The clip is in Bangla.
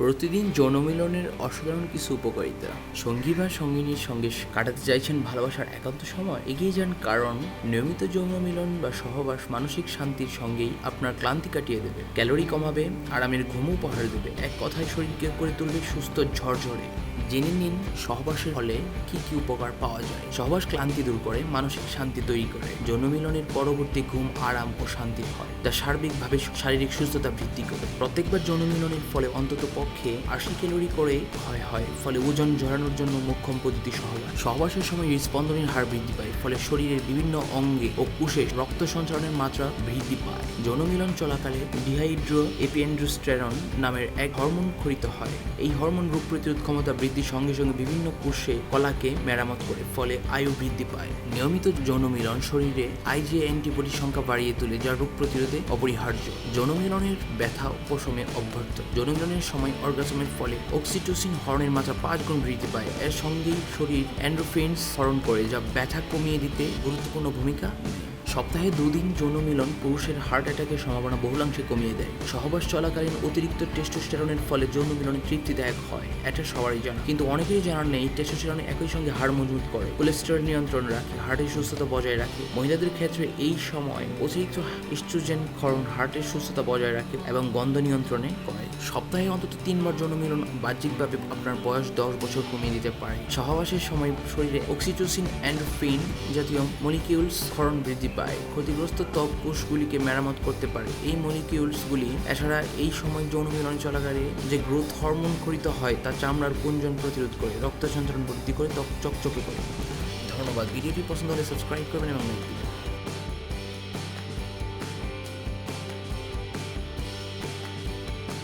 প্রতিদিন যৌনমিলনের অসাধারণ কিছু উপকারিতা। সঙ্গী বা সঙ্গিনীর সঙ্গে কাটাতে চাইছেন ভালোবাসার একান্ত সময়। এগিয়ে যান কারণ নিয়মিত যৌন মিলন বা সহবাস মানসিক শান্তির সঙ্গেই আপনার ক্লান্তি কাটিয়ে দেবে। ক্যালোরি কমাবে, আরামের ঘুমও উপহার দেবে। এক কথায় শরীরকে করে তুলবে সুস্থ ঝরঝরে। জেনে নিন সহবাসের ফলে কি কি উপকার পাওয়া যায়। সহবাস ক্লান্তি দূর করে, মানসিক শান্তি তৈরি করে। যৌন মিলনের পরবর্তী ঘুম, আরাম ও শান্তি হয় যা সার্বিকভাবে শারীরিক সুস্থতা বৃদ্ধি করে। প্রত্যেকবার জনমিলনের ফলে অন্তত পক্ষে আশি ক্যালোরি করে ক্ষয় হয়, ফলে ওজন ঝরানোর জন্য মোক্ষম পদ্ধতি সহবাস সহবাসের সময় হৃদস্পন্দনের হার বৃদ্ধি পায়, ফলে শরীরের বিভিন্ন অঙ্গে ও কোষে রক্ত সঞ্চালনের মাত্রা বৃদ্ধি পায়। যৌন মিলন চলাকালে ডিহাইড্রো এপিএন্ড্রোস্টেরন নামের এক হরমোন ক্ষরিত হয়। এই হরমোন রোগ প্রতিরোধ ক্ষমতা বৃদ্ধির সঙ্গে সঙ্গে বিভিন্ন কোষে কলাকে মেরামত করে, ফলে আয়ু বৃদ্ধি পায়। নিয়মিত যৌন মিলন শরীরে আইজে অ্যান্টিবডির সংখ্যা বাড়িয়ে তোলে, যা রোগ প্রতিরোধে অপরিহার্য। যৌনমিলনের ব্যথা উপশমে অভ্যর্থ। যৌনমিলনের সময় অর্গাজমের ফলে অক্সিটোসিন হরনের মাত্রা পাঁচ গুণ বৃদ্ধি পায়। এর সঙ্গেই শরীর অ্যান্ড্রোফিনস হরণ করে, যা ব্যথা কমিয়ে দিতে গুরুত্বপূর্ণ ভূমিকা নেয়। সপ্তাহে দুদিন যৌন মিলন পুরুষের হার্ট অ্যাটাকের সম্ভাবনা বহুলাংশে কমিয়ে দেয়। সহবাস চলাকালীন অতিরিক্ত টেস্টোস্টেরনের ফলে যৌন মিলনে তৃপ্তিদায়ক হয়, এটা সবারই জানা। কিন্তু অনেকেই জানার নেই, টেস্টোস্টেরন একই সঙ্গে হাড় মজবুত করে। কোলেস্টেরল নিয়ন্ত্রণ রাখে, হার্টের সুস্থতা বজায় রাখে। মহিলাদের ক্ষেত্রে এই সময় অতিরিক্ত ইস্ট্রোজেন ক্ষরণ হার্টের সুস্থতা বজায় রাখে এবং গন্ধ নিয়ন্ত্রণে করে। সপ্তাহে অন্তত তিনবার যৌন মিলন বাহ্যিকভাবে আপনার বয়স দশ বছর কমিয়ে দিতে পারে। সহবাসের সময় শরীরে অক্সিটোসিন অ্যান্ডফিন জাতীয় মলিকিউলস ক্ষরণ বৃদ্ধি পায়। ক্ষতিগ্রস্ত ত্বক কোষগুলিকে মেরামত করতে পারে। এই মলিকিউলসগুলি এছাড়া এই সময় যৌন মিলন চলাকালে যে গ্রোথ হরমোন খরিত হয়, তা চামড়ার কুঞ্জন প্রতিরোধ করে রক্ত সঞ্চালন বৃদ্ধি করে, ত্বক চকচকে করে। ধন্যবাদ। ভিডিওটি পছন্দ হলে সাবস্ক্রাইব করবেন এবং